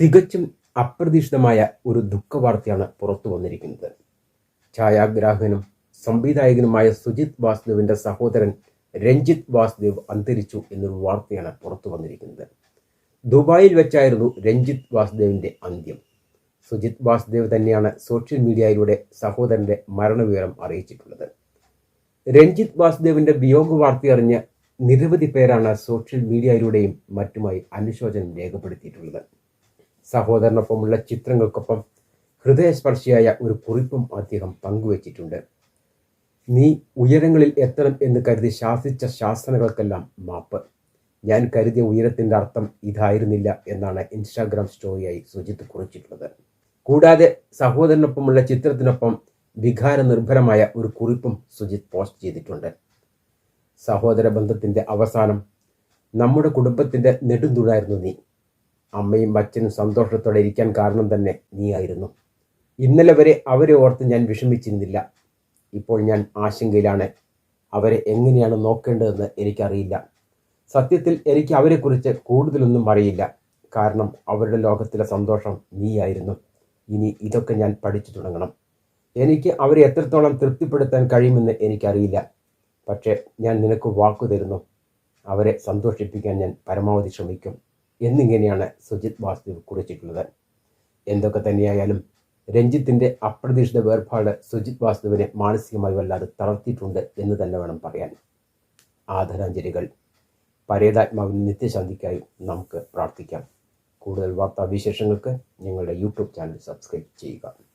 തികച്ചും അപ്രതീക്ഷിതമായ ഒരു ദുഃഖവാർത്തയാണ് പുറത്തു വന്നിരിക്കുന്നത്. ഛായാഗ്രാഹകനും സംവിധായകനുമായ സുജിത് വാസുദേവിന്റെ സഹോദരൻ രഞ്ജിത് വാസുദേവ് അന്തരിച്ചു എന്നൊരു വാർത്തയാണ് പുറത്തു വന്നിരിക്കുന്നത്. ദുബായിൽ വെച്ചായിരുന്നു രഞ്ജിത് വാസുദേവിന്റെ അന്ത്യം. സുജിത് വാസുദേവ് തന്നെയാണ് സോഷ്യൽ മീഡിയയിലൂടെ സഹോദരന്റെ മരണവിവരം അറിയിച്ചിട്ടുള്ളത്. രഞ്ജിത് വാസുദേവിന്റെ വിയോഗ വാർത്തയറിഞ്ഞ് നിരവധി പേരാണ് സോഷ്യൽ മീഡിയയിലൂടെയും മറ്റുമായി അനുശോചനം രേഖപ്പെടുത്തിയിട്ടുള്ളത്. സഹോദരനൊപ്പമുള്ള ചിത്രങ്ങൾക്കൊപ്പം ഹൃദയസ്പർശിയായ ഒരു കുറിപ്പും അദ്ദേഹം പങ്കുവച്ചിട്ടുണ്ട്. നീ ഉയരങ്ങളിൽ എത്തണം എന്ന് കരുതി ശാസിച്ച ശാസനകൾക്കെല്ലാം മാപ്പ്. ഞാൻ കരുതിയ ഉയരത്തിന്റെ അർത്ഥം ഇതായിരുന്നില്ല എന്നാണ് ഇൻസ്റ്റാഗ്രാം സ്റ്റോറിയായി സുജിത്ത് കുറിച്ചിട്ടുള്ളത്. കൂടാതെ സഹോദരനൊപ്പമുള്ള ചിത്രത്തിനൊപ്പം വികാര നിർഭരമായ ഒരു കുറിപ്പും സുജിത്ത് പോസ്റ്റ് ചെയ്തിട്ടുണ്ട്. സഹോദര ബന്ധത്തിന്റെ അവസാനം നമ്മുടെ കുടുംബത്തിന്റെ നെടുന്തുണായിരുന്നു നീ. അമ്മയും അച്ഛനും സന്തോഷത്തോടെ ഇരിക്കാൻ കാരണം തന്നെ നീയായിരുന്നു. ഇന്നലെ വരെ അവരെ ഓർത്ത് ഞാൻ വിഷമിച്ചിരുന്നില്ല. ഇപ്പോൾ ഞാൻ ആശങ്കയിലാണ്. അവരെ എങ്ങനെയാണ് നോക്കേണ്ടതെന്ന് എനിക്കറിയില്ല. സത്യത്തിൽ എനിക്ക് അവരെക്കുറിച്ച് കൂടുതലൊന്നും അറിയില്ല. കാരണം അവരുടെ ലോകത്തിലെ സന്തോഷം നീയായിരുന്നു. ഇനി ഇതൊക്കെ ഞാൻ പഠിച്ചു തുടങ്ങണം. എനിക്ക് അവരെ എത്രത്തോളം തൃപ്തിപ്പെടുത്താൻ കഴിയുമെന്ന് എനിക്കറിയില്ല. പക്ഷേ ഞാൻ നിനക്ക് വാക്കു തരുന്നു. അവരെ സന്തോഷിപ്പിക്കാൻ ഞാൻ പരമാവധി ശ്രമിക്കും. എന്നിങ്ങനെയാണ് സുജിത് വാസുദേവ് കുറിച്ചിട്ടുള്ളത് എന്തൊക്കെ തന്നെയായാലും രഞ്ജിത്തിന്റെ അപ്രതീക്ഷിത വേർപാട് സുജിത് വാസുദേവിനെ മാനസികമായി വല്ലാതെ തളർത്തിയിട്ടുണ്ട് എന്ന് തന്നെ വേണം പറയാൻ. ആദരാഞ്ജലികൾ. പരേതാത്മാവിന് നിത്യശാന്തിക്കായി നമുക്ക് പ്രാർത്ഥിക്കാം. കൂടുതൽ വാർത്താവിശേഷങ്ങൾക്ക് ഞങ്ങളുടെ യൂട്യൂബ് ചാനൽ സബ്സ്ക്രൈബ് ചെയ്യുക.